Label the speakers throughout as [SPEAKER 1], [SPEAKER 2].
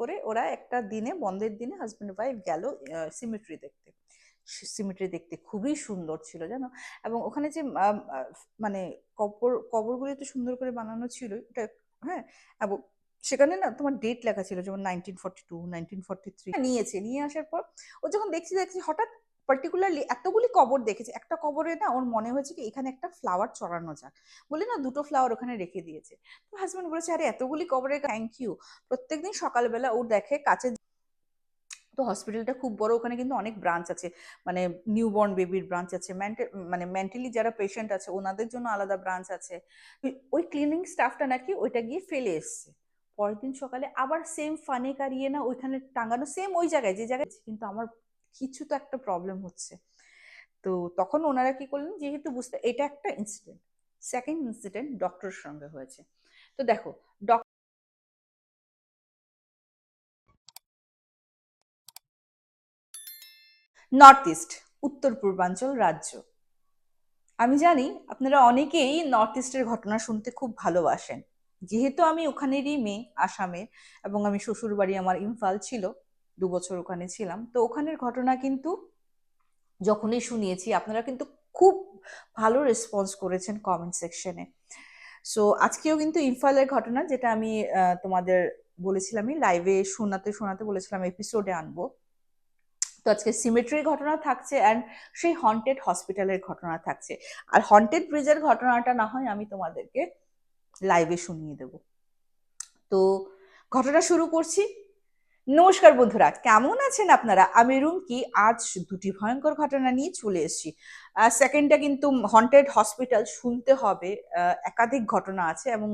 [SPEAKER 1] করে ওরা একটা দিনে, বন্ধের দিনে হাজব্যান্ড ওয়াইফ গেল সিমেট্রি দেখতে। সিমেট্রি দেখতে খুবই সুন্দর ছিল জানো? এবং ওখানে যে মানে কবর, কবরগুলি তো সুন্দর করে বানানো ছিল এটা হ্যাঁ? এবং সেখানে না তোমার ডেট লেখা ছিল, যেমন nineteen forty two nineteen forty three নিয়েছে, নিয়ে আসার পর ও যখন দেখছি দেখছি হঠাৎ পার্টিকুলারলি এতগুলি কবর দেখেছে। একটা কবরে না ওর মনে হয়েছে কি এখানে একটা ফ্লাওয়ার চড়ানো যাক। বলে না দুটো ফ্লাওয়ার ওখানে রেখে দিয়েছে। তো হাজব্যান্ড বলেছে, আরে, এতগুলি কবরে থ্যাংক ইউ প্রত্যেকদিন সকালবেলা ও দেখে কাছে তো হসপিটালটা খুব বড়, ওখানে কিন্তু অনেক ব্রাঞ্চ আছে। মানে নিউবর্ন বেবির ব্রাঞ্চ আছে। মানে মেন্টালি যারা পেশেন্ট আছে, ওনাদের জন্য আলাদা ব্রাঞ্চ আছে। ওই- ওই ক্লিনিং স্টাফটা নাকি ওইটা গিয়ে ফেলে এসছে। পরের দিন সকালে আবার সেম ফানে কারিয়ে না ওইখানে টাঙানো সেম ওই জায়গায়, যে জায়গায়, কিন্তু আমার কিছু তো একটা প্রবলেম হচ্ছে। তো তখন ওনারা কি করলেন? যেহেতু বুঝতে, এটা একটা ইনসিডেন্ট সেকেন্ড ইনসিডেন্ট ডক্টরের সঙ্গে হয়েছে। তো দেখো নর্থ ইস্ট উত্তর পূর্বাঞ্চল রাজ্য। আমি জানি আপনারা অনেকেই নর্থ ইস্টের ঘটনা শুনতে খুব ভালোবাসেন। যেহেতু আমি ওখানেরই মেয়ে, আসামের, এবং আমি শ্বশুর বাড়ি আমার ইমফাল ছিল। দু বছর ওখানে ছিলাম। তো ওখানের ঘটনা কিন্তু যখনই শুনিয়েছি, আপনারা কিন্তু খুব ভালো রেসপন্স করেছেন কমেন্ট সেকশনে সো আজকেও কিন্তু ইমফালের ঘটনা যেটা আমি তোমাদের বলেছিলাম লাইভে শোনাতে শোনাতে বলেছিলাম এপিসোডে আনব। তো আজকে সিমেট্রির ঘটনা থাকছে অ্যান্ড সেই হন্টেড হসপিটালের ঘটনা থাকছে। আর হন্টেড ব্রিজের ঘটনাটা না হয় আমি তোমাদেরকে লাইভে শুনিয়ে দেব। তো, ঘটনা শুরু করছি। নমস্কার বন্ধুরা, কেমন আছেন আপনারা? আমি রুমকি, আজ দুটি ভয়ঙ্কর ঘটনা নিয়ে চলে এসেছি। সেকেন্ডটা কিন্তু হন্টেড হসপিটাল শুনতে হবে। একাধিক ঘটনা আছে এবং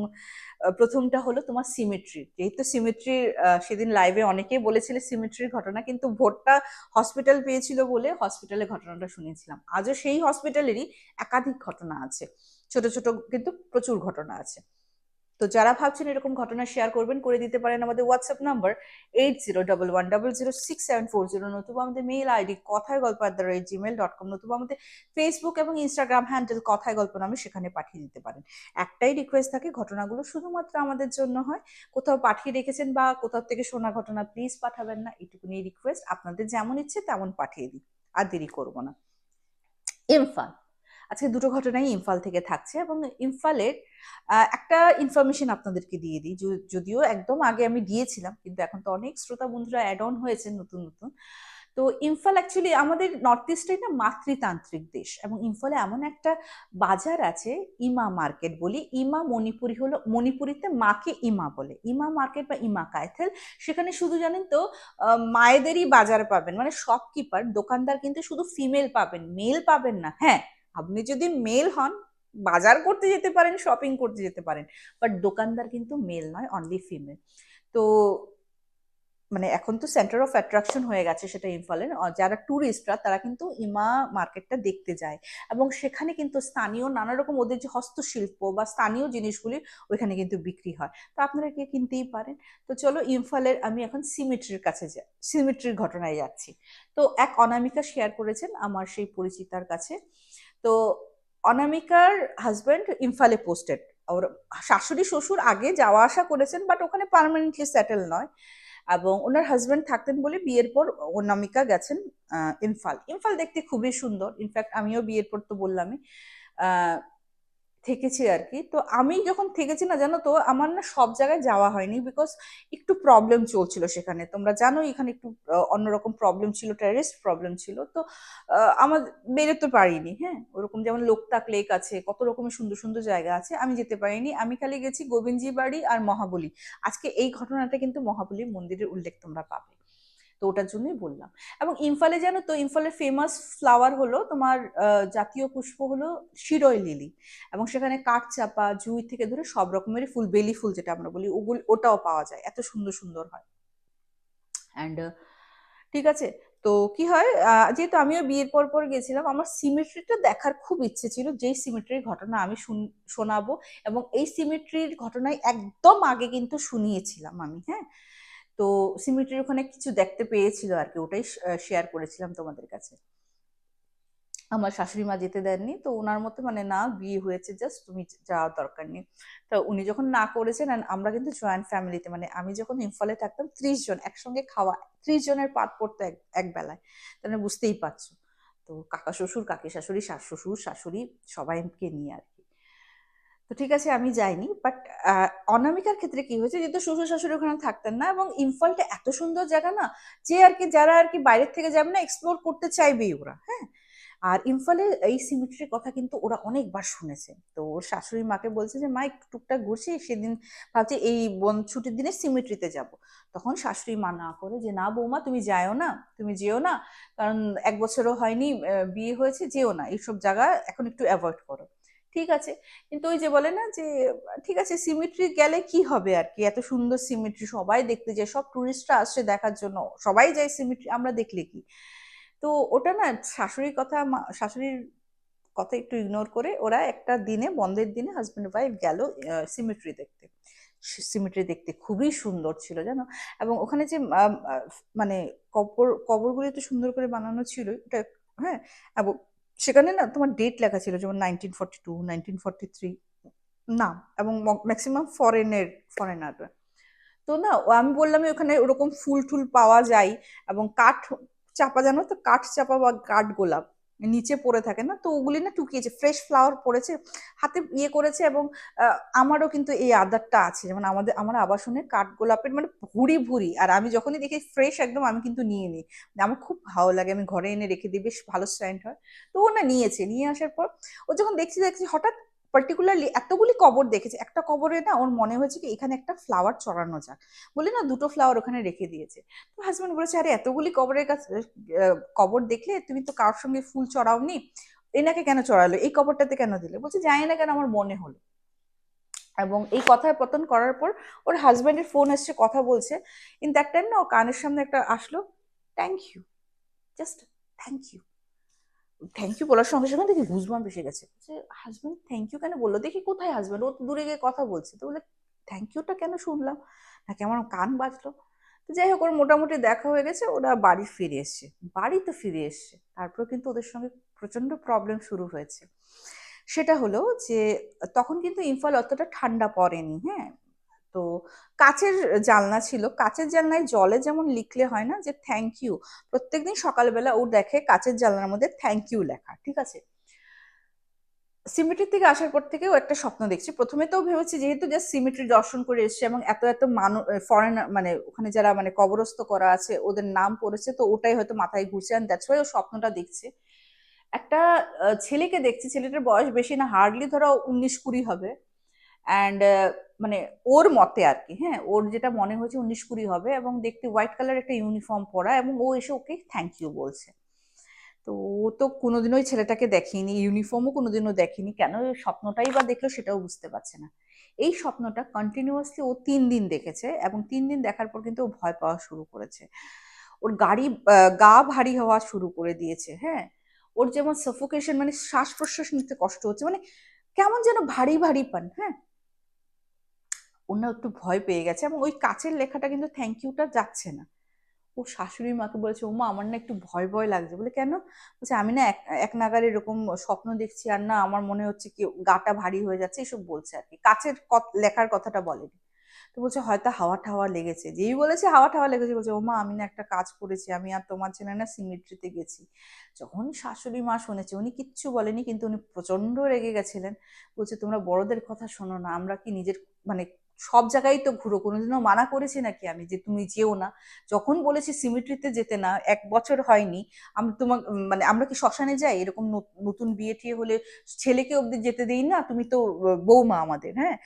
[SPEAKER 1] প্রথমটা হলো তোমার সিমেট্রি যেহেতু সিমেট্রির সেদিন লাইভে অনেকেই বলেছিল সিমেট্রির ঘটনা, কিন্তু ভোটটা হসপিটাল পেয়েছিল বলে হসপিটালের ঘটনাটা শুনেছিলাম। আজও সেই হসপিটালেরই একাধিক ঘটনা আছে। ছোট ছোট কিন্তু প্রচুর ঘটনা আছে। তো যারা ভাবছেন এরকম ঘটনা শেয়ার করবেন, করে দিতে পারেন আমাদের WhatsApp number eight zero double one double zero six seven four zero নতুবা আমাদের মেইল আইডি কথায় গল্প at the rate Gmail dot com নতুবা আমাদের ফেসবুক এবং ইনস্টাগ্রাম হ্যান্ডেল কথায় গল্প নামে সেখানে পাঠিয়ে দিতে পারেন। একটাই রিকোয়েস্ট থাকে, ঘটনাগুলো শুধুমাত্র আমাদের জন্য হয়। কোথাও পাঠিয়ে রেখেছেন বা কোথাও থেকে শোনা ঘটনা প্লিজ পাঠাবেন না এটুকুনি রিকোয়েস্ট আপনাদের যেমন ইচ্ছে তেমন পাঠিয়ে দিই আর দেরি করব না। ইমফাল আজকে দুটো ঘটনাই ইমফাল থেকে থাকছে এবং ইমফালের একটা ইনফরমেশন আপনাদেরকে দিয়ে দিই। যদিও একদম আগে আমি দিয়েছিলাম, কিন্তু এখন তো অনেক শ্রোতা বন্ধুরা অ্যাড অন হয়েছে নতুন নতুন। তো ইমফাল অ্যাকচুয়ালি আমাদের নর্থ ইস্টে না, মাতৃতান্ত্রিক দেশ এবং ইমফলে এমন একটা বাজার আছে, ইমা মার্কেট বলি। ইমা মণিপুরি হলো, মণিপুরিতে মাকে ইমা বলে। ইমা মার্কেট বা ইমা কায়থেল, সেখানে শুধু জানেন তো মায়েদেরই বাজার পাবেন। মানে শপকিপার দোকানদার কিন্তু শুধু ফিমেল পাবেন মেল পাবেন না হ্যাঁ। আপনি যদি মেল হন, বাজার করতে যেতে পারেন শপিং করতে যেতে পারেন বাট দোকানদার কিন্তু মেল নয় অনলি ফিমেল তো মানে এখন তো সেন্টার অফ অ্যাট্রাকশন হয়ে গেছে সেটা ইমফলের যারা ট্যুরিস্টরা তারা কিন্তু ইমা মার্কেটটা দেখতে যায়। এবং সেখানে কিন্তু স্থানীয় নানা রকম ওদের যে হস্তশিল্প বা স্থানীয় জিনিসগুলি ওইখানে কিন্তু বিক্রি হয়। তো আপনারা কি কিনতেই পারেন। তো চলো, ইমফলের, আমি এখন সিমেট্রির কাছে যাই সিমেট্রির ঘটনায় যাচ্ছি। তো এক অনামিকা শেয়ার করেছেন আমার সেই পরিচিতার কাছে। তো অনামিকার হাজব্যান্ড ইম্ফালে পোস্টেড ওর শাশুড়ি শ্বশুর আগে যাওয়া আসা করেছেন বাট ওখানে পারমানেন্টলি সেটেল নয়। এবং ওনার হাজব্যান্ড থাকতেন বলে বিয়ের পর অনামিকা গেছেন ইম্ফাল। ইমফাল দেখতে খুবই সুন্দর। ইনফ্যাক্ট আমিও বিয়ের পর তো বললামই। থেকেছি আর কি। তো আমি যখন থেকেছি না, জানো তো, আমার না সব জায়গায় যাওয়া হয়নি বিকজ একটু প্রবলেম চলছিল সেখানে। তোমরা জানো, এখানে একটু অন্যরকম প্রবলেম ছিল টেরিস্ট প্রবলেম ছিল। তো আমার বেরোতে পারিনি হ্যাঁ? ওরকম যেমন লোকতাক লেক আছে, কত রকমের সুন্দর সুন্দর জায়গা আছে, আমি যেতে পারিনি। আমি খালি গেছি গোবিন্দজি বাড়ি আর মহাবলী। আজকে এই ঘটনাটা কিন্তু মহাবলী মন্দিরের উল্লেখ তোমরা পাবে। তো ওটার জন্যই বললাম। এবং ইমফালে জানো তো, ইমফালের ফেমাস ফ্লাওয়ার হলো তোমার জাতীয় পুষ্প হলো শিরোই লিলি। এবং সেখানে কাঠচাপা জুই থেকে ধরে সব রকমেরই ফুল, বেলি ফুল যেটা আমরা বলি, ওগুলো, ওটাও পাওয়া যায়। এত সুন্দর সুন্দর হয়। অ্যান্ড ঠিক আছে। তো কি হয় যেহেতু আমিও বিয়ের পর পর গেছিলাম আমার সিমেট্রিটা দেখার খুব ইচ্ছে ছিল যেই সিমেট্রির ঘটনা আমি শুন- শোনাবো। এবং এই সিমেট্রির ঘটনায় একদম আগে কিন্তু শুনিয়েছিলাম আমি হ্যাঁ? তো সিমেট্রির ওখানে কিছু দেখতে পেয়েছিল আর কি ওটাই শেয়ার করেছিলাম তোমাদের কাছে। আমার শাশুড়ি মা যেতে দেননি, তো ওনার মতে মানে না, বিয়ে হয়েছে জাস্ট তুমি যাওয়ার দরকার নেই। তো উনি যখন না করেছেন আমরা কিন্তু জয়েন্ট ফ্যামিলিতে মানে আমি যখন ইম্ফলে থাকতাম, ত্রিশ জন একসঙ্গে খাওয়া, ত্রিশ জনের পাত পড়তো এক এক বেলায়। তাহলে বুঝতেই পারছ। তো কাকা শ্বশুর, কাকি শাশুড়ি শাশ শ্বশুর শাশুড়ি, সবাইকে নিয়ে আর তো ঠিক আছে, আমি যাইনি। বাট অনামিকার ক্ষেত্রে কি হয়েছে যেহেতু শ্বশুর শাশুড়ি ওখানে থাকতেন না এবং ইম্ফলটা এত সুন্দর জায়গা না যে আর কি, যারা আর কি বাইরের থেকে যাবে না এক্সপ্লোর করতে চাইবেই ওরা হ্যাঁ? আর ইম্ফলে এই সিমেট্রির কথা কিন্তু ওরা অনেকবার শুনেছে। তো ওর শাশুড়ি মাকে বলছে যে, মা, একটু টুকটাক ঘুরছি, সেদিন ভাবছি এই বন, ছুটির দিনে সিমেট্রিতে যাব। তখন শাশুড়ি মা না করে যে, না বৌমা, তুমি যাও না, তুমি যেও না, কারণ এক বছরও হয়নি বিয়ে হয়েছে, যেও না। এইসব জায়গা এখন একটু অ্যাভয়েড করো। ঠিক আছে। কিন্তু ওই যে বলে না যে, ঠিক আছে সিমেট্রি গেলে কি হবে আর কি এত সুন্দর সিমেট্রি সবাই দেখতে যায়, সব টুরিস্টরা আসছে দেখার জন্য, সবাই যায় সিমেট্রি আমরা দেখলে কি? তো ওটা না শাশুড়ির কথা শাশুড়ির কথা একটু ইগনোর করে ওরা একটা দিনে, বন্ধের দিনে হাজব্যান্ড ওয়াইফ গেল সিমেট্রি দেখতে। সিমেট্রি দেখতে খুবই সুন্দর ছিল, জানো? এবং ওখানে যে মানে কবর, কবরগুলো তো সুন্দর করে বানানো ছিল, এটা হ্যাঁ? এবং সেখানে না তোমার ডেট লেখা ছিল, যেমন nineteen forty two nineteen forty three না এবং ম্যাক্সিমাম ফরেনের ফরেনাররা তো না আমি বললাম ওখানে ওরকম ফুল টুল পাওয়া যায় এবং কাঠ চাপা, জানো তো? কাঠ চাপা বা কাঠ গোলাপ। নিচে পড়ে থাকে না, তো ওগুলি না টুকিয়েছে ফ্রেশ ফ্লাওয়ার পড়েছে, হাতে ইয়ে করেছে এবং আমারও কিন্তু এই আদারটা আছে, যেমন আমাদের, আমার আবাসনে কাঠ গোলাপের মানে ভুরি ভুরি, আর আমি যখনই দেখি ফ্রেশ একদম আমি কিন্তু নিয়ে নিই। আমার খুব ভালো লাগে, আমি ঘরে এনে রেখে দিই, বেশ ভালো স্ট্যান্ড হয়। তো ও না নিয়েছে, নিয়ে আসার পর ও যখন দেখছি দেখছি হঠাৎ পার্টিকুলারলি এতগুলি কবর দেখেছে। একটা কবরে না ওর মনে হয়েছে কি এখানে একটা ফ্লাওয়ার চড়ানো যাক। বলে, না, দুটো ফ্লাওয়ার ওখানে রেখে দিয়েছে। তো হাজব্যান্ড বলেছে, আরে, এতগুলি কবরের কাছে কবর দেখলে তুমি তো কারোর সঙ্গে ফুল চড়াওনি। এনাকে কেন চড়ালো? এই কবরটাতে কেন দিলে? বলছে, জানি না কেন আমার মনে হলো। এবং এই কথায় পতন করার পর ওর হাজব্যান্ডের ফোন এসছে, কথা বলছে। ইন দ্যাট টাইম না ও কানের সামনে একটা আসলো thank you just thank you thank you বলার সঙ্গে সঙ্গে দেখি গুজবাম এসে গেছে। যে হাজব্যান্ড থ্যাংক ইউ কেন বলল? দেখি কোথায় হাজব্যান্ড ও তো দূরে গিয়ে কথা বলছে। তো বলে থ্যাংক ইউটা কেন শুনলাম? নাকি আমার কান বাজলো? তো যাই হোক, ওর মোটামুটি দেখা হয়ে গেছে, ওরা বাড়ি ফিরে এসছে। বাড়ি তো ফিরে এসছে। তারপর কিন্তু ওদের সঙ্গে প্রচণ্ড প্রবলেম শুরু হয়েছে। সেটা হলো যে, তখন কিন্তু ইম্ফল অতটা ঠান্ডা পড়েনি হ্যাঁ? তো কাচের জানলা ছিল। কাচের জানলায় জলে যেমন লিখলে হয় না যে থ্যাংক ইউ প্রত্যেকদিন সকালবেলা ও দেখে কাচের জানলার মধ্যে থ্যাংক ইউ লেখা, ঠিক আছে? সিমেট্রি থেকে আসার পর থেকেও একটা স্বপ্ন দেখছি। প্রথমে তো ভেবেছি যেহেতু জাস্ট সিমেট্রি দর্শন করে এসছে এবং এত এত মানুষ ফরেন মানে ওখানে যারা মানে কবরস্থ করা আছে, ওদের নাম পড়েছে, তো ওটাই হয়তো মাথায় ঘুরছে অ্যান্ড দ্যাটস ওয়াই ও স্বপ্নটা দেখছে। একটা ছেলেকে দেখছি, ছেলেটার বয়স বেশি না হার্ডলি ধরো উনিশ কুড়ি হবে। অ্যান্ড মানে ওর মতে আর কি হ্যাঁ? ওর যেটা মনে হয়েছে উনিশ কুড়ি হবে এবং দেখতে হোয়াইট কালার একটা ইউনিফর্ম পরা এবং ও এসে ওকে থ্যাংক ইউ বলছে। তো ও তো কোনোদিনও ওই ছেলেটাকে দেখেনি ইউনিফর্মও কোনোদিনও দেখেনি। কেন? স্বপ্নটাই বা দেখল সেটাও বুঝতে পারছে না। এই স্বপ্নটা কন্টিনিউয়াসলি ও তিন দিন দেখেছে এবং তিন দিন দেখার পর কিন্তু ও ভয় পাওয়া শুরু করেছে। ওর গাড়ি গা ভারী হওয়া শুরু করে দিয়েছে হ্যাঁ? ওর যেমন সাফোকেশন মানে শ্বাস প্রশ্বাস নিতে কষ্ট হচ্ছে মানে কেমন যেন ভারী ভারী পান হ্যাঁ? অন্য একটু ভয় পেয়ে গেছে এবং ওই কাছের লেখাটা কিন্তু থ্যাংক ইউটা যাচ্ছে না। ও শাশুড়ি মাকে বলেছে, ওমা, আমার না একটু ভয় ভয় লাগছে। বলে, কেন? বলছে, আমি না এক এক নাগারে এরকম স্বপ্ন দেখছি আর না, আমার মনে হচ্ছে কি গাটা ভারী হয়ে যাচ্ছে, এসব বলছে আর কি। কাছের লেখার কথাটা বলেনি। তো বলছে, হয়তো হাওয়া ঠাওয়া লেগেছে। যেই বলেছে, হাওয়া ঠাওয়া লেগেছে, বলছে, ওমা, আমি না একটা কাজ করেছি, আমি আর তোমার ছেলে না সিমেট্রিতে গেছি। যখন শাশুড়ি মা শুনেছে, উনি কিচ্ছু বলেনি, কিন্তু উনি প্রচণ্ড রেগে গেছিলেন। বলছে, তোমরা বড়দের কথা শোনো না, আমরা কি নিজের মানে সব জায়গায় তো ঘুরো, কোনোদিনও মানা করেছি নাকি আমি যে তুমি যেও না? যখন বলেছি সিমিট্রিতে যেতে না, এক বছর হয়নি, আমি তোমার মানে আমরা কি শ্মশানে যাই? এরকম নতুন বিয়ে টিয়ে হলে ছেলেকে অবধি যেতে দিই না? তুমি তো বৌমা আমাদের হ্যাঁ?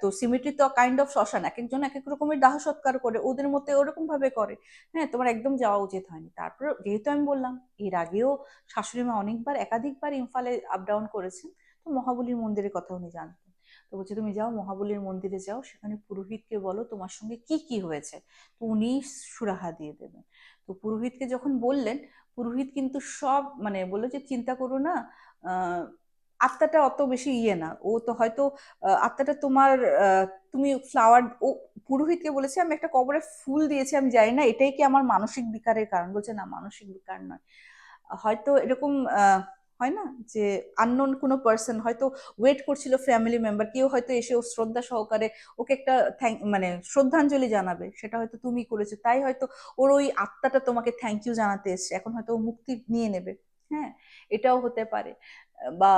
[SPEAKER 1] তো সিমিট্রি তো কাইন্ড অফ শ্মশান এক একজন এক এক রকমের দাহ সৎকার করে, ওদের মধ্যে ওরকম ভাবে করে হ্যাঁ? তোমার একদম যাওয়া উচিত হয়নি। তারপর যেহেতু আমি বললাম, এর আগেও শাশুড়ি মা অনেকবার, একাধিকবার ইম্ফালে আপ ডাউন করেছেন, তো মহাবলীর মন্দিরের কথা উনি জানতেন। তো বলছে, তুমি যাও মহাবলীর মন্দিরে যাও, সেখানে পুরোহিতকে বলো তোমার সঙ্গে কি কি হয়েছে। তো উনি সুরাহা দিয়ে দেবেন। তো পুরোহিতকে যখন বললেন, পুরোহিত কিন্তু সব মানে বলল যে, চিন্তা করো না আত্মাটা অত বেশি ইয়ে না। ও তো হয়তো আত্মাটা তোমার তুমি ফ্লাওয়ার ও পুরোহিতকে বলেছে, আমি একটা কবরে ফুল দিয়েছি, আমি জানি না, এটাই কি আমার মানসিক বিকারের কারণ? বলছে, না, মানসিক বিকার নয়। হয়তো এরকম হয় না? যে আননোন কোনো পার্সন হয়তো ওয়েট করছিল ফ্যামিলি মেম্বার কেউ হয়তো এসে ও শ্রদ্ধা সহকারে ওকে একটা থ্যাংক মানে শ্রদ্ধাঞ্জলি জানাবে, সেটা হয়তো তুমি করেছ। তাই হয়তো ওর ওই আত্মাটা তোমাকে থ্যাংক ইউ জানাতে এসছে। এখন হয়তো ও মুক্তি নিয়ে নেবে। হ্যাঁ এটাও হতে পারে। বা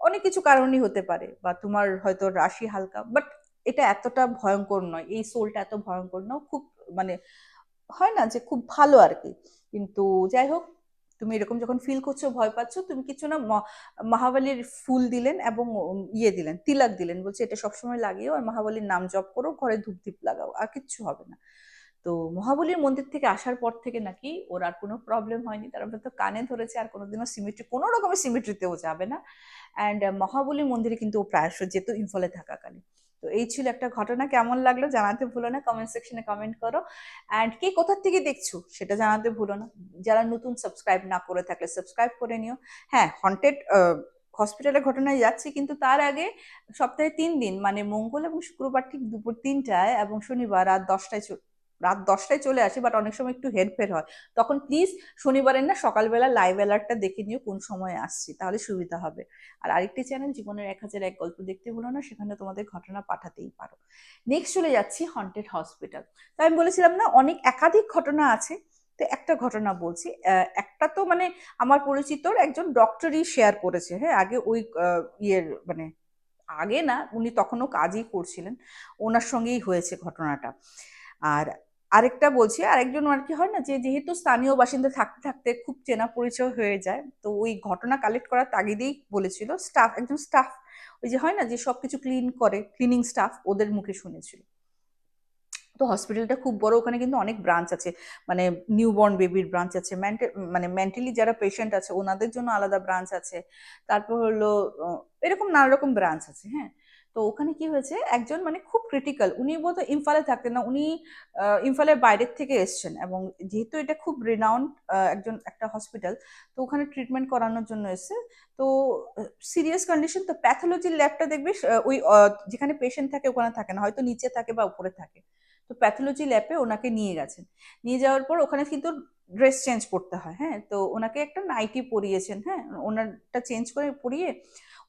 [SPEAKER 1] অনেক কিছু কারণই হতে পারে। বা তোমার হয়তো রাশি হালকা। বাট এটা এতটা ভয়ঙ্কর নয়। এই সোলটা এত ভয়ঙ্কর। নয় খুব মানে হয় না যে খুব ভালো আর কি। কিন্তু যাই হোক তুমি এরকম যখন ফিল করছ, ভয় পাচ্ছ, তুমি কিছু না মহাবালির ফুল দিলেন এবং ইয়ে দিলেন, তিলাক দিলেন। বলছে, এটা সবসময় লাগিও আর মহাবালির নাম জপ করো, ঘরে ধূপ ধীপ লাগাও, আর কিচ্ছু হবে না। তো মহাবলীর মন্দির থেকে আসার পর থেকে নাকি ওর আর কোনো প্রবলেম হয়নি। তার তো কানে ধরেছে, আর কোনোদিনও সিমেট্রি কোনো রকমের সিমেট্রিতেও যাবে না। অ্যান্ড মহাবলীর মন্দিরে কিন্তু ও প্রায়শ যেত, ইম্ফলে থাকাকালীন। তো এই ছিল একটা ঘটনা। কেমন লাগল জানাতে ভুলো না কমেন্ট সেকশনে কমেন্ট করো। অ্যান্ড কে কোথার থেকে দেখছ সেটা জানাতে ভুলো না। যারা নতুন সাবস্ক্রাইব না করে থাকলে সাবস্ক্রাইব করে নিও। হ্যাঁ হন্টেড হসপিটালের ঘটনায় যাচ্ছি কিন্তু তার আগে সপ্তাহে তিন দিন মানে মঙ্গল এবং শুক্রবার ঠিক দুপুর তিনটায় এবং শনিবার রাত দশটায় রাত দশটায় চলে আসি বাট অনেক সময় একটু হেরফের হয়। তখন প্লিজ শনিবারের না সকালবেলা লাইভ অ্যালার্টটা দেখে নিও কোন সময় আসছি, তাহলে সুবিধা হবে। আর আরেকটি চ্যানেল জীবনের এক হাজার এক গল্প দেখতে ভুলো না, সেখানে তোমাদের ঘটনা পাঠাতেই পারো। নেক্সট চলে যাচ্ছি হন্টেড হসপিটাল তো আমি বলেছিলাম না, অনেক একাধিক ঘটনা আছে। তো একটা ঘটনা বলছি একটা তো মানে আমার পরিচিত একজন ডক্টরই শেয়ার করেছে হ্যাঁ আগে ওই ইয়ের মানে আগে না, উনি তখনও কাজই করছিলেন। ওনার সঙ্গেই হয়েছে ঘটনাটা। আর আরেকটা বলছি, আরেকজন আর কি হয় না যে যেহেতু স্থানীয় বাসিন্দা থাকতে থাকতে খুব চেনা পরিচয় হয়ে যায়, তো ওই ঘটনা কালেক্ট করার তাগিদেই বলেছিল। স্টাফ একজন স্টাফ ওই যে হয় না যে সবকিছু ক্লিন করে ক্লিনিং স্টাফ ওদের মুখে শুনেছিল। তো হসপিটালটা খুব বড়, ওখানে কিন্তু অনেক ব্রাঞ্চ আছে মানে নিউবর্ন বেবির ব্রাঞ্চ আছে মানে মেন্টালি যারা পেশেন্ট আছে, ওনাদের জন্য আলাদা ব্রাঞ্চ আছে, তারপর হলো এরকম নানা রকম ব্রাঞ্চ আছে হ্যাঁ। তো ওখানে কি হয়েছে? একজন মানে খুব ক্রিটিক্যাল উনি বলতো ইমফালে থাকতেন না, উনি ইমফালের বাইরের থেকে এসছেন এবং যেহেতু এটা খুব রিনাউন্ড একজন একটা হসপিটাল তো ওখানে ট্রিটমেন্ট করানোর জন্য এসছে। তো সিরিয়াস কন্ডিশন তো প্যাথোলজির ল্যাবটা দেখবি ওই যেখানে পেশেন্ট থাকে ওখানে থাকে না, হয়তো নিচে থাকে বা উপরে থাকে। তো প্যাথোলজি ল্যাবে ওনাকে নিয়ে গেছেন। নিয়ে যাওয়ার পর ওখানে কিন্তু ড্রেস চেঞ্জ করতে হয় হ্যাঁ? তো ওনাকে একটা নাইটি পরিয়েছেন হ্যাঁ? ওনারটা চেঞ্জ করে পরিয়ে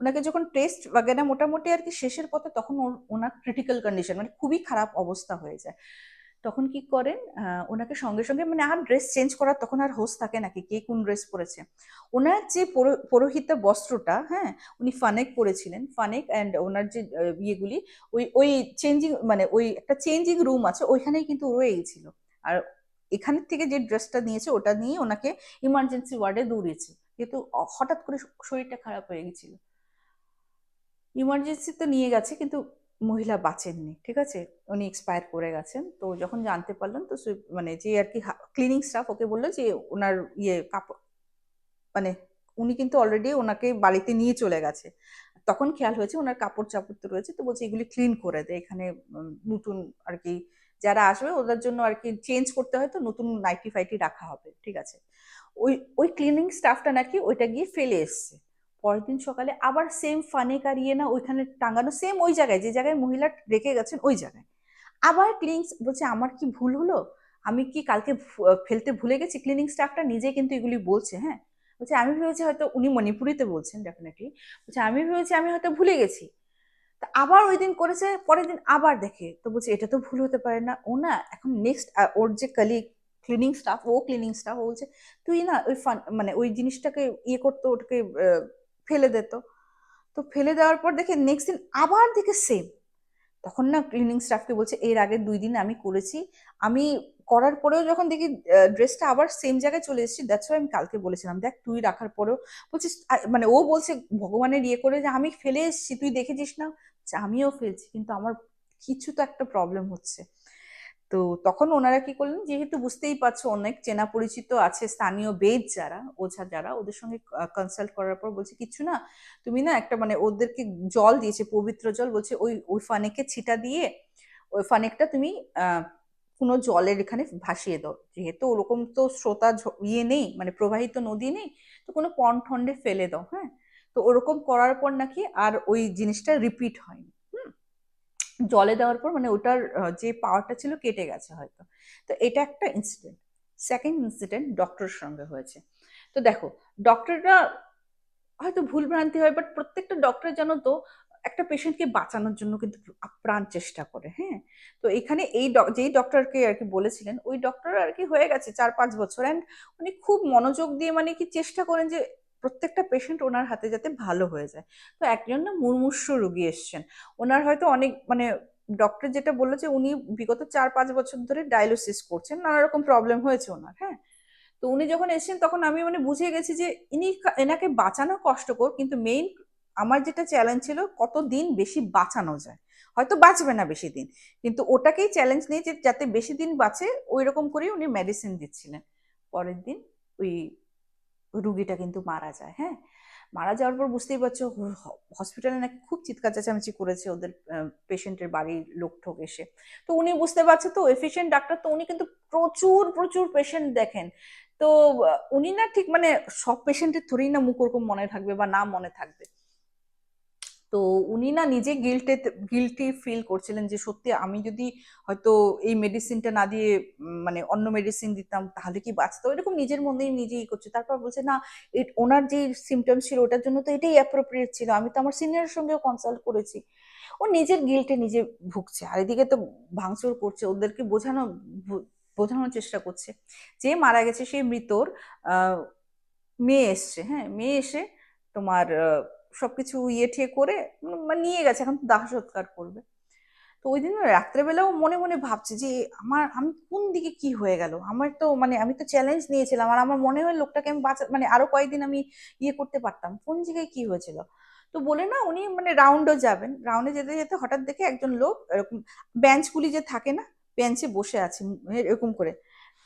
[SPEAKER 1] ওনাকে যখন টেস্ট বাগেরা মোটামুটি আর কি শেষের পথে তখন ওনার ক্রিটিক্যাল কন্ডিশন মানে খুবই খারাপ অবস্থা হয়ে যায়। তখন কি করেন ওনাকে সঙ্গে সঙ্গে মানে আর ড্রেস চেঞ্জ করার তখন আর হোস থাকে নাকি, কে কোন ড্রেস পরেছে? ওনার যে পুরোহিত বস্ত্রটা হ্যাঁ উনি ফানেক পরেছিলেন। ফানেক অ্যান্ড ওনার যে ইয়েগুলি, ওই ওই চেঞ্জিং মানে ওই একটা চেঞ্জিং রুম আছে, ওইখানেই কিন্তু রয়ে গেছিল আর এখানের থেকে যে ড্রেসটা নিয়েছে, ওটা নিয়ে ওনাকে ইমার্জেন্সি ওয়ার্ডে দৌড়িয়েছে। যেহেতু, হঠাৎ করে শরীরটা খারাপ হয়ে গেছিল। ইমার্জেন্সিতে নিয়ে গেছে, কিন্তু মহিলা বাঁচেননি, ঠিক আছে? উনি এক্সপায়ার করে গেছেন। তো যখন জানতে পারলেন, তো মানে যে আর কি ক্লিনিং স্টাফ ওকে বলল যে ওনার ইয়ে কাপড় মানে উনি কিন্তু অলরেডি ওনাকে বাড়িতে নিয়ে চলে গেছে। তখন খেয়াল হয়েছে ওনার কাপড় চাপড় তো রয়েছে, তো বলছে এগুলি ক্লিন করে দেয় এখানে নতুন আর কি যারা আসবে ওদের জন্য আর কি চেঞ্জ করতে হয়, তো নতুন নাইটি ফাইটি রাখা হবে, ঠিক আছে? ওই ওই ক্লিনিং স্টাফটা নাকি ওইটা গিয়ে ফেলে এসছে। পরের দিন সকালে আবার সেম ফানে কারিয়ে না, ওইখানে টাঙানো সেম ওই জায়গায়, যে জায়গায় মহিলা রেখে গেছেন ওই জায়গায়। আবার ক্লিনিং বলছে, আমার কি ভুল হলো? আমি কি কালকে ফেলতে ভুলে গেছি? ক্লিনিং স্টাফটা নিজে কিন্তু এগুলি বলছে হ্যাঁ? বলছে, আমি ভেবেছি হয়তো উনি মণিপুরিতে বলছেন ডেফিনেটলি বলছে, আমি ভেবেছি আমি হয়তো ভুলে গেছি। তা আবার ওই দিন করেছে, পরের দিন আবার দেখে। তো বলছে, এটা তো ভুল হতে পারে না। ও না, এখন নেক্সট ওর যে কালিগ ক্লিনিং স্টাফ ও ক্লিনিং স্টাফ ও বলছে, তুই না ওই ফান মানে ওই জিনিসটাকে ইয়ে করতো, ওটাকে ফেলে দিত। তো ফেলে দেওয়ার পর দেখে নেক্সট দিন আবার দেখে সেম তখন না ক্লিনিং স্টাফকে বলছে, এর আগে দুই দিন আমি করেছি। আমি করার পরেও যখন দেখি ড্রেসটা আবার সেম জায়গায় চলে এসেছি দ্যাটস আমি কালকে বলেছিলাম, দেখ, তুই রাখার পরেও বলছিস মানে ও বলছে ভগবানের ইয়ে করে যে, আমি ফেলে এসেছি, তুই দেখেছিস না? আমিও ফেলছি, কিন্তু আমার কিছু তো একটা প্রবলেম হচ্ছে। তো তখন ওনারা কি করলেন? যেহেতু বুঝতেই পারছ অনেক চেনা পরিচিত আছে স্থানীয় বেদ যারা, ওঝা যারা, ওদের সঙ্গে কনসাল্ট করার পর বলছে, কিছু না, তুমি না একটা মানে ওদেরকে জল দিয়েছে, পবিত্র জল, বলছে ওই ওই ফানেকে ছিটা দিয়ে, ওই ফানেকটা তুমি কোনো জলের এখানে ভাসিয়ে দাও। যেহেতু ওরকম তো স্রোতা ইয়ে নেই মানে প্রবাহিত নদী নেই, তো কোনো পন ঠন্ডে ফেলে দাও হ্যাঁ? তো ওরকম করার পর নাকি আর ওই জিনিসটা রিপিট হয়নি। জলে দেওয়ার পর মানে ওটার যে পাওয়ারটা ছিল কেটে গেছে হয়তো। তো এটা একটা ইনসিডেন্ট সেকেন্ড ইনসিডেন্ট ডক্টরের সঙ্গে হয়েছে। তো দেখো ডক্টররা হয়তো ভুল ভ্রান্তি হয় বাট প্রত্যেকটা ডক্টর জানো তো, একটা পেশেন্টকে বাঁচানোর জন্য কিন্তু আপ্রাণ চেষ্টা করে হ্যাঁ? তো এখানে এই যেই ডক্টরকে আর কি বলেছিলেন, ওই ডক্টর আর কি হয়ে গেছে চার পাঁচ বছর। অ্যান্ড উনি খুব মনোযোগ দিয়ে মানে কি চেষ্টা করেন যে প্রত্যেকটা পেশেন্ট ওনার হাতে যাতে ভালো হয়ে যায়। তো একজন না মুমূর্ষ রুগী এসছেন। ওনার হয়তো অনেক মানে ডক্টর যেটা বলল যে উনি বিগত চার পাঁচ বছর ধরে ডায়ালিসিস করছেন, নানা রকম প্রবলেম হয়েছে ওনার হ্যাঁ? তো উনি যখন এসেছেন তখন আমি মানে বুঝে গেছি যে ইনি এনাকে বাঁচানো কষ্টকর, কিন্তু মেইন আমার যেটা চ্যালেঞ্জ ছিল কত দিন বেশি বাঁচানো যায়। হয়তো বাঁচবে না বেশি দিন, কিন্তু ওটাকেই চ্যালেঞ্জ নিয়ে যে যাতে বেশি দিন বাঁচে ওই রকম করেই উনি মেডিসিন দিচ্ছিলেন। পরের দিন ওই রুগীটা কিন্তু মারা যায় হ্যাঁ? মারা যাওয়ার পর বুঝতেই পারছ হসপিটালে নাকি খুব চিৎকার চেঁচামেচি করেছে ওদের পেশেন্টের বাড়ির লোক ঠোক এসে। তো উনি বুঝতে পারছে তো এফিসিয়েন্ট ডাক্তার তো উনি কিন্তু প্রচুর প্রচুর পেশেন্ট দেখেন। তো উনি না ঠিক মানে সব পেশেন্টের থোড়েই না মুখ ওরকম মনে থাকবে বা না মনে থাকবে। তো উনি না নিজে গিল্টে গিল্টি ফিল করছিলেন যে সত্যি আমি যদি হয়তো এই মেডিসিনটা না দিয়ে মানে অন্য মেডিসিন দিতাম তাহলে কি বাঁচতো? এরকম নিজের মধ্যেই নিজেই করছে। তারপর বলছে, না ওনার যে সিমটমস ছিল ওটার জন্য তো এটাই অ্যাপ্রোপ্রিয়েট ছিল। আমি তো আমার সিনিয়রের সঙ্গেও কনসাল্ট করেছি। ও নিজের গিল্টে নিজে ভুগছে। আর এদিকে তো ভাঙচুর করছে। ওদেরকে বোঝানো বোঝানোর চেষ্টা করছে যে মারা গেছে সেই মৃতর মেয়ে এসছে। হ্যাঁ মেয়ে এসে তোমার সবকিছু ইয়ে ঠিয়ে করে মানে নিয়ে গেছে, এখন দাহ সৎকার করবে। তো ওই দিন রাত্রেবেলাও মনে মনে ভাবছে যে, আমার, আমি কোন দিকে কি হয়ে গেল? আমার তো মানে আমি তো চ্যালেঞ্জ নিয়েছিলাম, আর আমার মনে হয় লোকটাকে আমি বাঁচা মানে আরও কয়েকদিন আমি ইয়ে করতে পারতাম। কোন জায়গায় কি হয়েছিল? তো বলে, না, উনি মানে রাউন্ডও যাবেন। রাউন্ডে যেতে যেতে হঠাৎ দেখে একজন লোক এরকম বেঞ্চগুলি যে থাকে না বেঞ্চে বসে আছে, এরকম করে।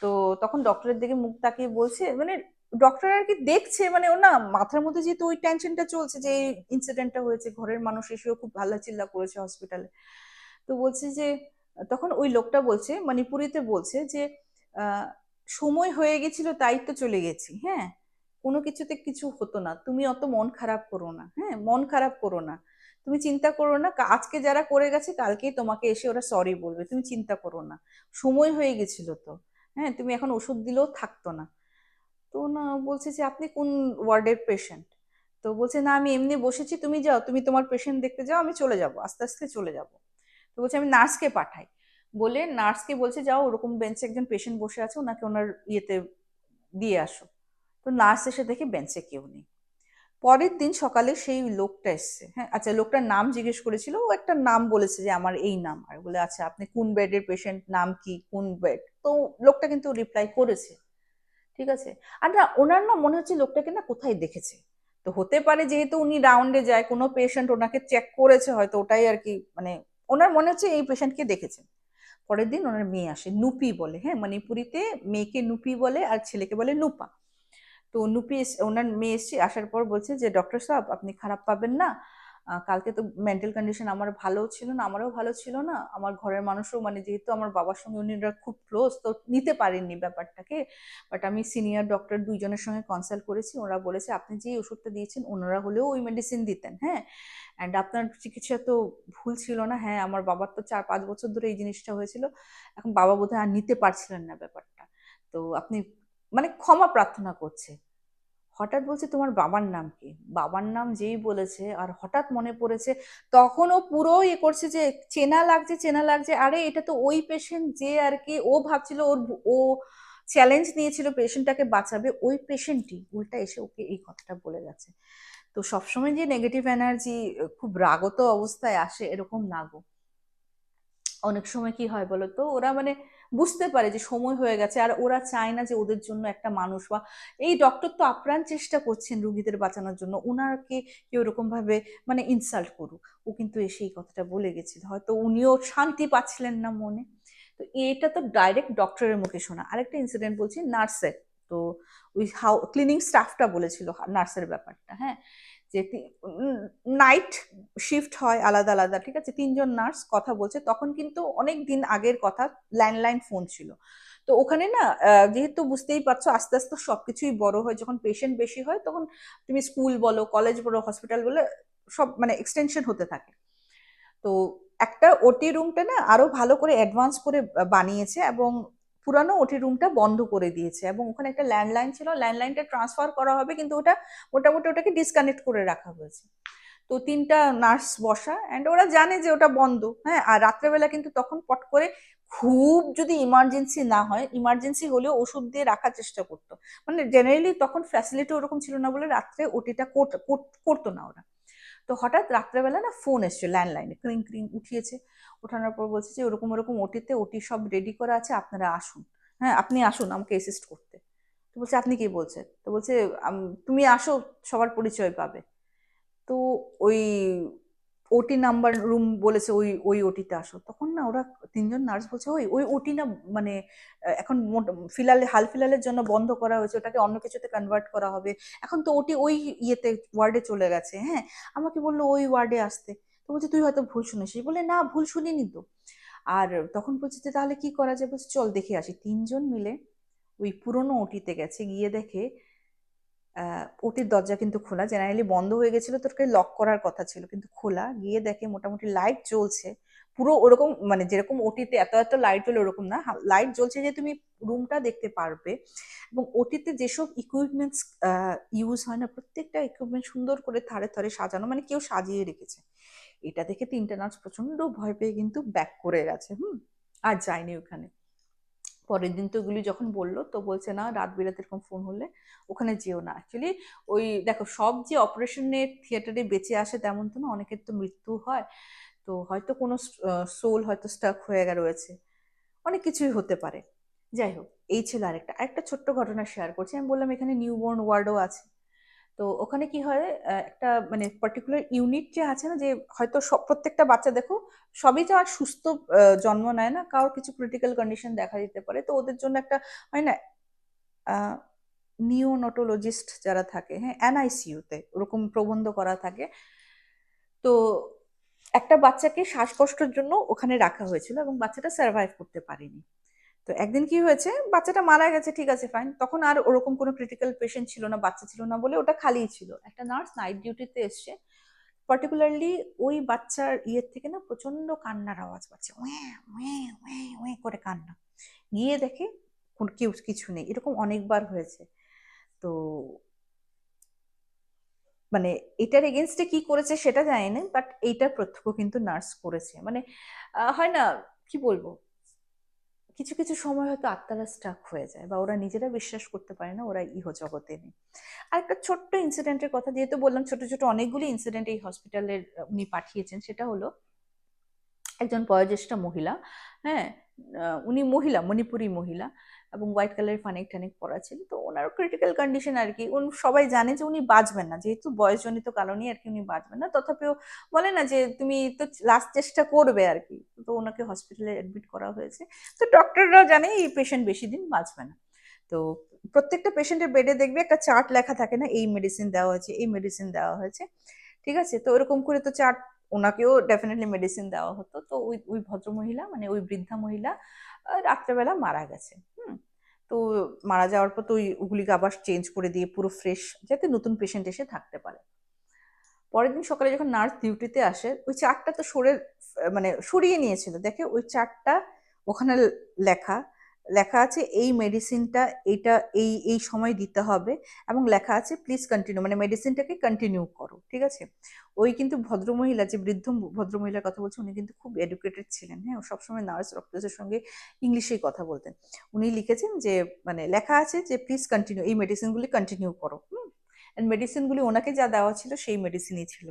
[SPEAKER 1] তো তখন ডক্টরের দিকে মুখ তাকিয়ে বলছে মানে ডক্টর আর কি দেখছে মানে ও না মাথার মধ্যে যেহেতু ওই টেনশনটা চলছে যে ইনসিডেন্টটা হয়েছে, ঘরের মানুষ এসেও খুব ভালো চিল্লা করেছে হসপিটালে তো বলছে যে, তখন ওই লোকটা বলছে, মণিপুরিতে বলছে যে সময় হয়ে গেছিল তাই তো চলে গেছি হ্যাঁ? কোনো কিছুতে কিছু হতো না, তুমি অত মন খারাপ করো না হ্যাঁ? মন খারাপ করো না। তুমি চিন্তা করো না আজকে যারা করে গেছে, কালকেই তোমাকে এসে ওরা সরি বলবে, তুমি চিন্তা করো না। সময় হয়ে গেছিল তো হ্যাঁ? তুমি এখন ওষুধ দিলেও থাকতো না। তো না, বলছে যে, আপনি কোন ওয়ার্ডের পেশেন্ট তো বলছে, না, আমি এমনি বসেছি, তুমি যাও, তুমি তোমার পেশেন্ট দেখতে যাও, আমি চলে যাব, আস্তে আস্তে চলে যাব। তো বলছে, আমি নার্সকে পাঠাই। বলে নার্সকে বলছে, যাও, ওরকম বেঞ্চে একজন পেশেন্ট বসে আছে, ওনাকে ওনার ইয়েতে দিয়ে আসো। তো নার্স এসে দেখে বেঞ্চে কেউ নেই। পরের দিন সকালে সেই লোকটা এসছে। হ্যাঁ আচ্ছা লোকটার নাম জিজ্ঞেস করেছিল, ও একটা নাম বলেছে যে, আমার এই নাম। আর বলে আচ্ছা আপনি কোন বেডের পেশেন্ট নাম কি, কোন বেড তো লোকটা কিন্তু রিপ্লাই করেছে। ঠিক আছে? আর না, ওনার না মনে হচ্ছে লোকটাকে না কোথায় দেখেছে। তো হতে পারে যেহেতু উনি রাউন্ডে যায়, কোনো পেশেন্ট ওনাকে চেক করেছে, হয়তো ওটাই আর কি মানে ওনার মনে হচ্ছে এই পেশেন্টকে দেখেছেন পরের দিন ওনার মেয়ে আসে, নুপি বলে হ্যাঁ মণিপুরিতে মেয়েকে নুপি বলে আর ছেলেকে বলে নুপা। তো নুপি ওনার মেয়ে এসছে আসার পর বলছে যে ডক্টর সাহেব, আপনি খারাপ পাবেন না কালকে তো মেন্টাল কন্ডিশন আমার ভালো ছিল না, আমারও ভালো ছিল না। আমার ঘরের মানুষও মানে যেহেতু আমার বাবার সঙ্গে উনিরা খুব ক্লোজ তো নিতে পারেননি ব্যাপারটাকে। বাট আমি সিনিয়র ডক্টর দুইজনের সঙ্গে কনসাল্ট করেছি, ওরা বলেছে, আপনি যে ওষুধটা দিয়েছেন, ওনারা হলেও ওই মেডিসিন দিতেন। হ্যাঁ? অ্যান্ড আপনার চিকিৎসা তো ভুল ছিল না। হ্যাঁ আমার বাবার তো চার পাঁচ বছর ধরে এই জিনিসটা হয়েছিল। এখন বাবা বোধহয় আর নিতে পারছিলেন না ব্যাপারটা। তো আপনি মানে ক্ষমা প্রার্থনা করছে। হঠাৎ বলছে, তোমার বাবার নাম কি? বাবার নাম যেই বলেছে, আর হঠাৎ মনে পড়েছে, তখনও পুরো ইয়ে করছে যে, চেনা লাগছে চেনা লাগছে, আরে এটা তো ওই পেশেন্ট যে আর কি, ও ভাবছিল ওর ও চ্যালেঞ্জ নিয়েছিল পেশেন্টটাকে বাঁচাবে, ওই পেশেন্টই উল্টা এসে ওকে এই কথাটা বলে গেছে। তো সবসময় যে নেগেটিভ এনার্জি খুব রাগত অবস্থায় আসে, এরকম না গো। অনেক সময় কি হয় বলো তো ওরা মানে বুঝতে পারে যে সময় হয়ে গেছে আর ওরা চায় না যে ওদের জন্য একটা মানুষ বা এই ডক্টর তো আপ্রাণ চেষ্টা করছেন রুগীদের বাঁচানোর জন্য। ওনাকে কেউ ওরকম ভাবে মানে ইনসাল্ট করুক। ও কিন্তু এসে এই কথাটা বলে গেছিল হয়তো উনিও শান্তি পাচ্ছিলেন না মনে। তো এটা তো ডাইরেক্ট ডক্টরের মুখে শোনা। আরেকটা ইনসিডেন্ট বলছি নার্সের তো ওই হাউ ক্লিনিং স্টাফটা বলেছিল, নার্সের ব্যাপারটা হ্যাঁ? যে নাইট শিফট হয়, আলাদা আলাদা, ঠিক আছে? তিনজন নার্স কথা বলছে। তখন কিন্তু অনেক দিন আগের কথা ল্যান্ডলাইন ফোন ছিল। তো ওখানে না যেহেতু বুঝতেই পারছ, আস্তে আস্তে সবকিছুই বড় হয়। যখন পেশেন্ট বেশি হয়, তখন তুমি স্কুল বলো কলেজ বলো হসপিটাল বলো, সব মানে এক্সটেনশন হতে থাকে। তো একটা ওটি রুমটা না আরও ভালো করে অ্যাডভান্স করে বানিয়েছে এবং পুরানো ওটি রুমটা বন্ধ করে দিয়েছে এবং ওখানে একটা ল্যান্ডলাইন ছিল। ল্যান্ডলাইনটা ট্রান্সফার করা হবে, কিন্তু ওটা মোটামুটি ওটাকে ডিসকানেক্ট করে রাখা হয়েছে। তো তিনটা নার্স বসা অ্যান্ড ওরা জানে যে ওটা বন্ধ হ্যাঁ? আর রাত্রেবেলা কিন্তু তখন পট করে খুব যদি ইমার্জেন্সি না হয় ইমার্জেন্সি হলেও ওষুধ দিয়ে রাখার চেষ্টা করতো। মানে জেনারেলি তখন ফ্যাসিলিটি ওরকম ছিল না বলে রাত্রে ওটিটা করতো না ওরা। তো হঠাৎ রাত্রেবেলা না ফোন এসছে ল্যান্ডলাইনে ক্রিং ক্রিং উঠিয়েছে। ওঠানোর পর বলছে যে ওরকম ওরকম ওটিতে ওটি সব রেডি করা আছে, আপনারা আসুন। হ্যাঁ আপনি আসুন আমাকে অ্যাসিস্ট করতে। তো বলছে, আপনি কি বলছেন তো বলছে তুমি আসো, সবার পরিচয় পাবে। তো ওই ওটি নাম্বার রুম বলেছে ওই ওই ওটিতে আসো। তখন না ওরা তিনজন নার্স বলছে, ওই ওই ওটি না মানে এখন ফিলালে, হাল ফিলালের জন্য বন্ধ করা হয়েছে, ওটাকে অন্য কিছুতে কনভার্ট করা হবে। এখন তো ওটি ওই ইয়েতে, ওয়ার্ডে চলে গেছে হ্যাঁ? আমাকে বলল ওই ওয়ার্ডে আসতে। তো বলছে, তুই হয়তো ভুল শুনেছিস। বলে, না, ভুল শুনিনি তো। আর তখন বলছে যে, তাহলে কি করা যায়? বলছে, চল দেখে আসি। তিনজন মিলে ওই পুরনো ওটিতে গেছে, গিয়ে দেখে ওটির দরজা কিন্তু খোলা। জেনারেলি বন্ধ হয়ে গেছিল তোকে লক করার কথা ছিল, কিন্তু খোলা। গিয়ে দেখে মোটামুটি লাইট জ্বলছে। পুরো ওরকম মানে যেরকম ওটিতে এত এত লাইট হলে ওরকম না লাইট জ্বলছে যে তুমি রুমটা দেখতে পারবে। এবং ওটিতে যেসব ইকুইপমেন্টস ইউজ হয় না, প্রত্যেকটা ইকুইপমেন্ট সুন্দর করে থারে থারে সাজানো মানে কেউ সাজিয়ে রেখেছে। এটা দেখে তিনটা নাচ প্রচণ্ড ভয় পেয়ে কিন্তু ব্যাক করে গেছে, হুম? আর যায়নি ওখানে। পরের দিন তো ওগুলি যখন বলল, তো বলছে, না, রাত বিরাতে এরকম ফোন হলে ওখানে যেও না। অ্যাকচুয়ালি ওই দেখো, সব যে অপারেশনের থিয়েটারে বেঁচে আসে তেমন তো না, অনেকের তো মৃত্যু হয়। তো হয়তো কোনো সোল হয়তো স্টাক হয়ে রয়েছে। অনেক কিছুই হতে পারে। যাই হোক, এই ছিল আরেকটা। আরেকটা ছোট্ট ঘটনা শেয়ার করছি। আমি বললাম, এখানে নিউবর্ন ওয়ার্ডও আছে। তো ওখানে কি হয় একটা মানে পার্টিকুলার ইউনিট যে আছে না, যে হয়তো সব, প্রত্যেকটা বাচ্চা দেখো, সবই তো আর সুস্থ জন্ম নেয় না, কারোর কিছু ক্রিটিক্যাল কন্ডিশন দেখা দিতে পারে। তো ওদের জন্য একটা হয় না নিওনটোলজিস্ট যারা থাকে হ্যাঁ এনআইসিউতে ওরকম প্রবন্ধ করা থাকে। তো একটা বাচ্চাকে শ্বাসকষ্টের জন্য ওখানে রাখা হয়েছিল এবং বাচ্চাটা সার্ভাইভ করতে পারেনি। তো একদিন কি হয়েছে? বাচ্চাটা মারা গেছে, ঠিক আছে ফাইন তখন আর ওরকম কোনো ক্রিটিক্যাল পেশেন্ট ছিল না, বাচ্চা ছিল না বলে ওটা খালিই ছিল। একটা নার্স নাইট ডিউটিতে এসছে। পার্টিকুলারলি ওই বাচ্চার ইয়ের থেকে না প্রচণ্ড কান্নার আওয়াজ পাচ্ছে। ওয়ে করে কান্না। গিয়ে দেখে কেউ, কিছু নেই। এরকম অনেকবার হয়েছে। তো মানে এটার এগেনস্টে কি করেছে সেটা জানি না বাট এইটার প্রত্যক্ষ কিন্তু নার্স করেছে। মানে হয় না, কি বলব? কিছু কিছু সময় হয়তো আত্মারা স্ট্রাক হয়ে যায় বা ওরা নিজেরা বিশ্বাস করতে পারে না, ওরা ইহ জগতে নেই। আর একটা ছোট্ট ইনসিডেন্টের কথা যেহেতু বললাম, ছোট ছোট অনেকগুলি ইনসিডেন্ট এই হসপিটালের উনি পাঠিয়েছেন। সেটা হলো একজন বয়োজ্যেষ্ঠ মহিলা হ্যাঁ উনি মহিলা, মণিপুরী মহিলা। এবং হোয়াইট কালারের ফানেক টানেক পরা ছিল তো ওনার ক্রিটিক্যাল কন্ডিশন আর কি। উনি সবাই জানে যে উনি বাঁচবেন না। যেহেতু বয়সজনিত কারণেই আর কি উনি বাঁচবেন না। তথাপিও বলে না যে, তুমি তো লাস্ট চেষ্টা করবে আর কি। তো ওনাকে হসপিটালে অ্যাডমিট করা হয়েছে। তো ডক্টররাও জানে এই পেশেন্ট বেশি দিন বাঁচবে না। তো প্রত্যেকটা পেশেন্টের বেডে দেখবে একটা চার্ট লেখা থাকে না, এই মেডিসিন দেওয়া হয়েছে, এই মেডিসিন দেওয়া হয়েছে। ঠিক আছে? তো ওরকম করে তো চার্ট ওনাকেও ডেফিনেটলি মেডিসিন দেওয়া হতো। তো ওই ওই ভদ্রমহিলা মানে ওই বৃদ্ধা মহিলা রাত্রেবেলা মারা গেছে। হুম। তো মারা যাওয়ার পর তো ওই আবার চেঞ্জ করে দিয়ে পুরো ফ্রেশ যাতে নতুন পেশেন্ট এসে থাকতে পারে। পরের দিন সকালে যখন নার্স ডিউটিতে আসে, ওই চারটা তো সরে মানে সরিয়ে নিয়েছিল। দেখে ওই চারটা ওখানে লেখা লেখা আছে এই মেডিসিনটা এইটা এই এই সময় দিতে হবে এবং লেখা আছে প্লিজ কন্টিনিউ মানে মেডিসিনটাকে কন্টিনিউ করো, ঠিক আছে? ওই কিন্তু ভদ্রমহিলা, যে বৃদ্ধ ভদ্রমহিলার কথা বলছে, উনি কিন্তু খুব এডুকেটেড ছিলেন হ্যাঁ? সবসময় নার্স ডক্টরসের সঙ্গে ইংলিশেই কথা বলতেন। উনি লিখেছেন যে মানে লেখা আছে যে প্লিজ কন্টিনিউ এই মেডিসিনগুলি কন্টিনিউ করো, হুম? মেডিসিনগুলি ওনাকে যা দেওয়া ছিল, সেই মেডিসিনই ছিল।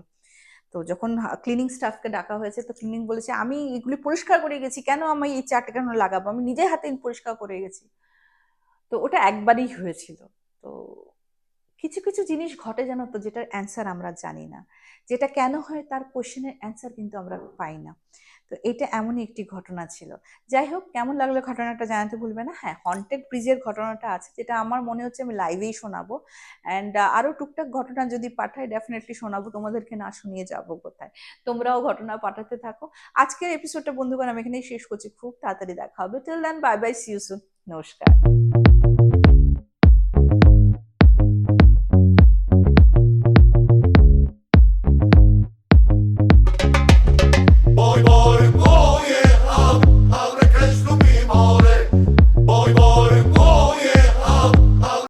[SPEAKER 1] তো যখন ক্লিনিং স্টাফকে ডাকা হয়েছে, তো ক্লিনিং বলেছে, আমি এগুলি পরিষ্কার করে গেছি, কেন আমি এই চারটে কেন লাগাবো? আমি নিজের হাতে পরিষ্কার করে গেছি। তো ওটা একবারই হয়েছিল। কিছু কিছু জিনিস ঘটে জানো তো যেটার অ্যান্সার আমরা জানি না। যেটা কেন হয় তার কোশ্চেনের অ্যান্সার কিন্তু আমরা পাই না। তো এটা এমনই একটি ঘটনা ছিল। যাই হোক, কেমন লাগল ঘটনাটা জানাতে ভুলবে না। হ্যাঁ হন্টেড ব্রিজের ঘটনাটা আছে, যেটা আমার মনে হচ্ছে আমি লাইভেই শোনাবো। অ্যান্ড আরও টুকটাক ঘটনা যদি পাঠাই ডেফিনেটলি শোনাবো। তোমাদেরকে না শুনিয়ে যাব কোথায়। তোমরাও ঘটনা পাঠাতে থাকো। আজকের এপিসোডটা বন্ধুগণ, আমি এখানেই শেষ করছি। খুব তাড়াতাড়ি দেখা হবে। Till then bye bye see you soon নমস্কার।